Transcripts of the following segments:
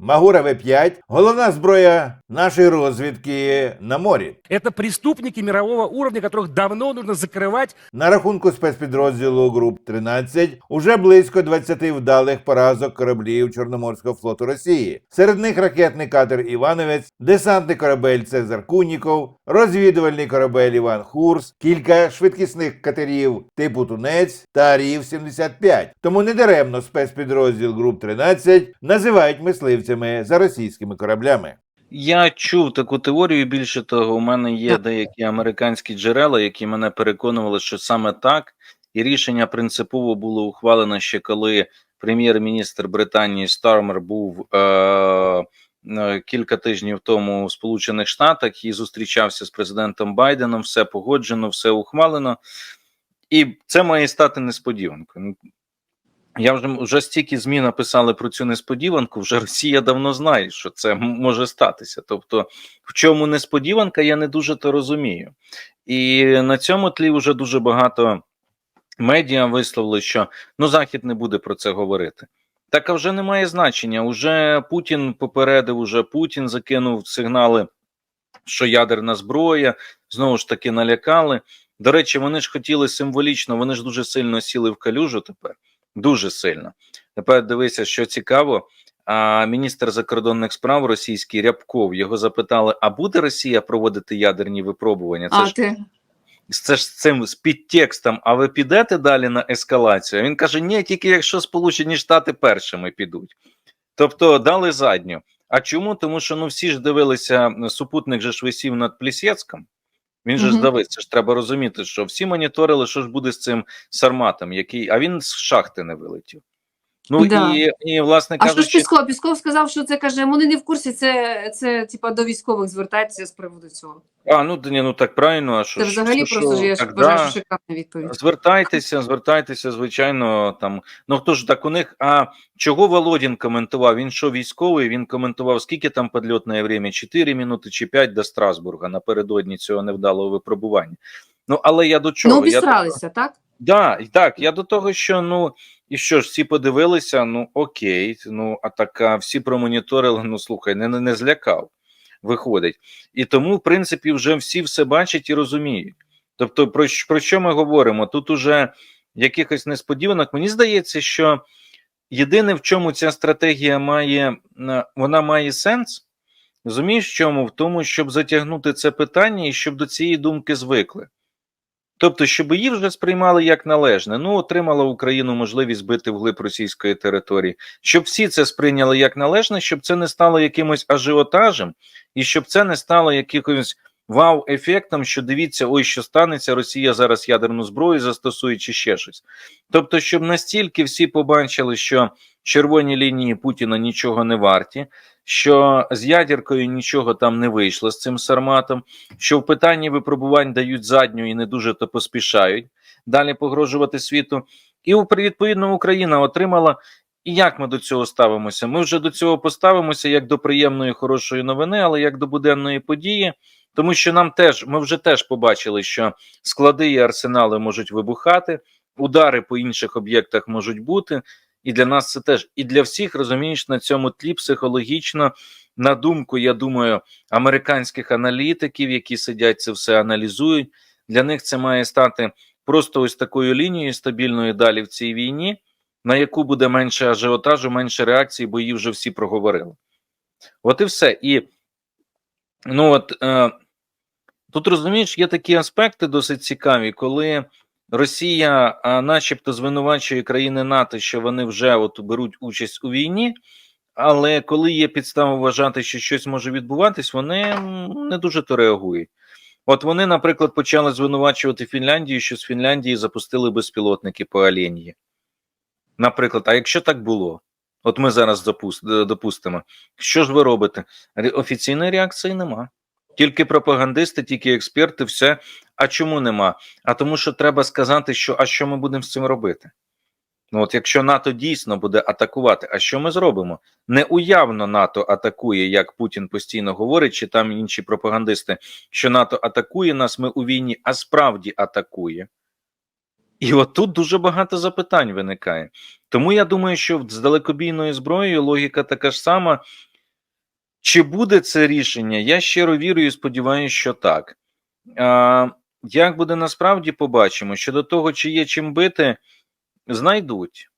Магура В5 головна зброя нашої розвідки на морі. Это преступники мирового уровня, которых давно нужно закрывать. На рахунку спецпідрозділу груп 13 уже близько 20 вдалих поразок кораблів Чорноморського флоту Росії. Серед них ракетний катер Івановець, десантний корабель Цезар Куніков, розвідувальний корабель Іван Хурс, кілька швидкісних катерів типу Тунець та Рів 75. Тому недаремно спецпідрозділ груп 13 називають мисливцями за російськими кораблями. Я чув таку теорію. Більше того, у мене є деякі американські джерела, які мене переконували, що саме так, і рішення принципово було ухвалено ще коли прем'єр-міністр Британії Стармер був е- е, кілька тижнів тому в Сполучених Штатах і зустрічався з президентом Байденом. Все погоджено, все ухвалено, і це має стати несподіванкою. Ну, Я вже вже стільки змі написали про цю несподіванку. Вже Росія давно знає, що це може статися. Тобто, в чому несподіванка, я не дуже то розумію. І на цьому тлі вже дуже багато медіа висловили, що ну Захід не буде про це говорити. Так а вже немає значення. Уже Путін попередив, уже Путін закинув сигнали, що ядерна зброя знову ж таки налякали. До речі, вони ж хотіли символічно, вони ж дуже сильно сіли в калюжу тепер. Дуже сильно. Тепер дивися, що цікаво. А міністр закордонних справ російський Рябков його запитали: а буде Росія проводити ядерні випробування? Це А ж ти це ж з цим з підтекстом. А ви підете далі на ескалацію? Він каже: ні, тільки якщо Сполучені Штати першими підуть. Тобто дали задню. А чому? Тому що ну всі ж дивилися, супутник же ж висів над Плісецьком. Він же ж Мгм. здавив. Це ж треба розуміти, що всі моніторили, що ж буде з цим сарматом, який, а він з шахти не вилетів. Ну Да. і, і власне а що ж Пісков? Пісков сказав, що це каже, вони не в курсі. Це це типа до військових звертається з приводу цього. а ну ні, ну так правильно, а що Це взагалі що, просто ж я так, вважаю, да. що шикарна відповідь. Звертайтеся, звертайтеся, звичайно. Там ну хто ж так у них? А чого Володін коментував? Він що військовий? Він коментував, скільки там підльотне время? 4 минути чи 5 до Страсбурга напередодні цього невдалого випробування. Ну але я до чого? Ну, я, так? Да, так, я до того, що ну і що ж, всі подивилися, ну окей, ну а така всі промоніторили, ну слухай, не, не, злякав, виходить. І тому, в принципі, вже всі все бачать і розуміють. Тобто, про, про що ми говоримо? Тут уже якихось несподіванок. Мені здається, що єдине, в чому ця стратегія має, вона має сенс. Розумієш, в чому? В тому, щоб затягнути це питання і щоб до цієї думки звикли. Тобто, щоб її вже сприймали як належне. Ну, отримала Україну можливість бити вглиб російської території. Щоб всі це сприйняли як належне, щоб це не стало якимось ажіотажем, і щоб це не стало якимось вау-ефектом, що дивіться, ой, що станеться, Росія зараз ядерну зброю застосує чи ще щось. Тобто, щоб настільки всі побачили, що червоні лінії Путіна нічого не варті, що з ядеркою нічого там не вийшло з цим сарматом, що в питанні випробувань дають задню і не дуже то поспішають далі погрожувати світу. І відповідно Україна отримала. І як ми до цього ставимося? Ми вже до цього поставимося як до приємної хорошої новини, але як до буденної події, тому що нам теж ми вже теж побачили, що склади і арсенали можуть вибухати, удари по інших об'єктах можуть бути. І для нас це теж, і для всіх розумієш на цьому тлі психологічно, на думку, я думаю, американських аналітиків, які сидять це все аналізують. Для них це має стати просто ось такою лінією стабільною далі в цій війні, на яку буде менше ажіотажу, менше реакцій, бо її вже всі проговорили. От і все. І ну от е, тут розумієш, є такі аспекти досить цікаві, коли Росія, а, начебто, звинувачує країни НАТО, що вони вже от беруть участь у війні. Але коли є підстава вважати, що щось може відбуватись, вони не дуже то реагують. От вони, наприклад, почали звинувачувати Фінляндію, що з Фінляндії запустили безпілотники по Оленії. Наприклад, а якщо так було, от ми зараз допустимо, що ж ви робите? Офіційної реакції нема. Тільки пропагандисти, тільки експерти, все. А чому нема? А тому, що треба сказати, що а що ми будемо з цим робити? Ну, от якщо НАТО дійсно буде атакувати, а що ми зробимо? Не уявно НАТО атакує, як Путін постійно говорить, чи там інші пропагандисти, що НАТО атакує нас, ми у війні, а справді атакує. І от тут дуже багато запитань виникає. Тому я думаю, що з далекобійною зброєю логіка така ж сама, Чи буде це рішення? Я щиро вірю і сподіваюся, що так. А, як буде насправді, побачимо. Щодо того, чи є чим бити, знайдуть.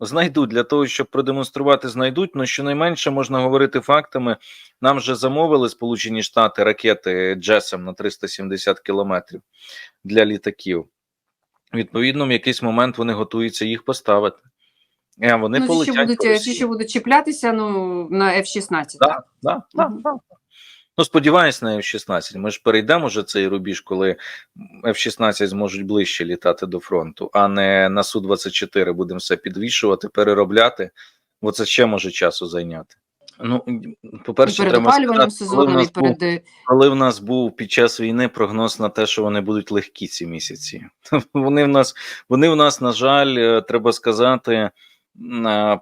Знайдуть для того, щоб продемонструвати, знайдуть. Ну, щонайменше можна говорити фактами. Нам вже замовили Сполучені Штати ракети Джесем на 370 кілометрів для літаків. Відповідно, в якийсь момент вони готуються їх поставити. А вони ну, полетять що будуть, Росії. будуть чіплятися ну, на F-16. Да, так? да, да, Мгм. да. Ну, сподіваюсь, на F-16. Ми ж перейдемо вже цей рубіж, коли F-16 зможуть ближче літати до фронту, а не на Су-24 будемо все підвішувати, переробляти, бо це ще може часу зайняти. Ну, по-перше, перед треба сказати, коли в, сезоном, і нас був, перед е, коли в нас був під час війни прогноз на те, що вони будуть легкі ці місяці. Вони в нас, вони в нас, на жаль, е, треба сказати, е,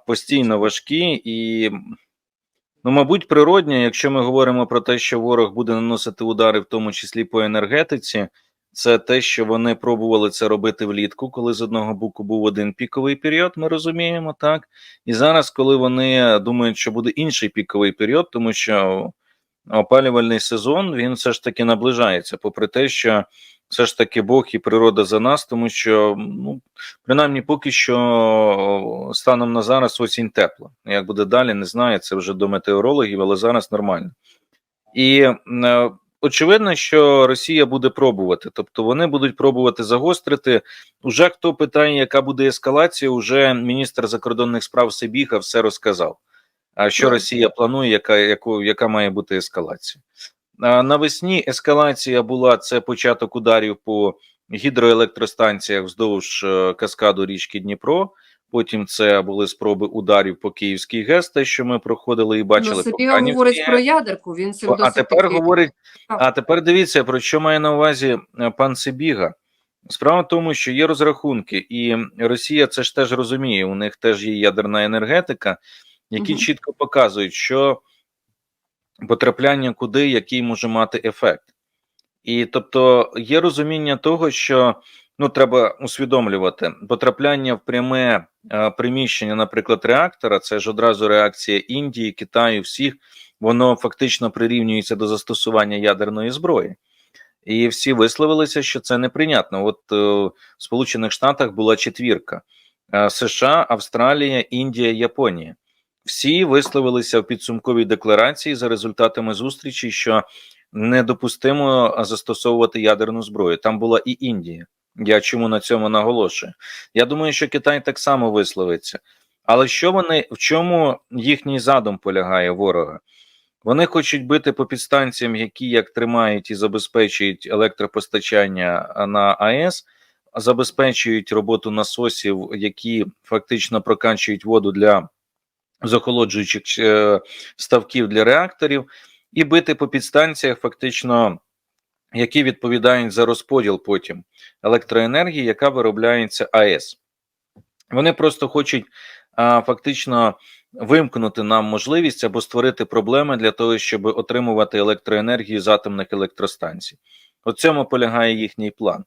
постійно важкі і Ну, мабуть, природньо, якщо ми говоримо про те, що ворог буде наносити удари, в тому числі по енергетиці, це те, що вони пробували це робити влітку, коли з одного боку був один піковий період, ми розуміємо, так. І зараз, коли вони думають, що буде інший піковий період, тому що опалювальний сезон він все ж таки наближається, попри те, що все ж таки Бог і природа за нас, тому що ну принаймні поки що станом на зараз осінь тепла. Як буде далі, не знаю. Це вже до метеорологів, але зараз нормально. І е, очевидно, що Росія буде пробувати, тобто вони будуть пробувати загострити. Уже хто питає, яка буде ескалація, уже міністр закордонних справ Сибіга все розказав. А що Росія планує, яка, яку, яка має бути ескалація? Навесні ескалація була це початок ударів по гідроелектростанціях вздовж е, каскаду річки Дніпро. Потім це були спроби ударів по Київській ГЕС, те, що ми проходили і бачили. ну, по говорить про ядерку, він цим А тепер такий- говорить, а тепер дивіться, про що має на увазі е, пан Сибіга. Справа в тому, що є розрахунки, і Росія це ж теж розуміє. У них теж є ядерна енергетика, які чітко показують, що потрапляння куди, який може мати ефект. І тобто є розуміння того, що ну треба усвідомлювати потрапляння в пряме е, приміщення, наприклад, реактора, це ж одразу реакція Індії, Китаю, всіх, воно фактично прирівнюється до застосування ядерної зброї. І всі висловилися, що це неприйнятно. От е, в Сполучених Штатах була четвірка: е, США, Австралія, Індія, Японія. Всі висловилися в підсумковій декларації за результатами зустрічі, що недопустимо застосовувати ядерну зброю. Там була і Індія. Я чому на цьому наголошую? Я думаю, що Китай так само висловиться. Але що вони в чому їхній задум полягає ворога? Вони хочуть бити по підстанціям, які як тримають і забезпечують електропостачання на АЕС, забезпечують роботу насосів, які фактично прокачують воду для захолоджуючих е, ставків для реакторів, і бити по підстанціях, фактично, які відповідають за розподіл потім електроенергії, яка виробляється АЕС. Вони просто хочуть а, фактично вимкнути нам можливість або створити проблеми для того, щоб отримувати електроенергію з атомних електростанцій. У цьому полягає їхній план.